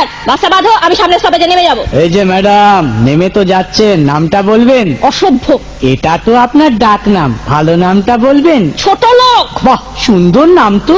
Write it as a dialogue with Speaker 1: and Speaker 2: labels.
Speaker 1: Conductor বাসা বাঁধো আমি সামনের স্টপেজে নেমে যাব।
Speaker 2: এই যে ম্যাডাম নেমে তো যাচ্ছেন নামটা বলবেন?
Speaker 1: অসভ্য।
Speaker 2: এটা তো আপনার ডাক নাম ভালো নামটা বলবেন?
Speaker 1: ছোট লোক।
Speaker 2: বাহ সুন্দর নাম তো।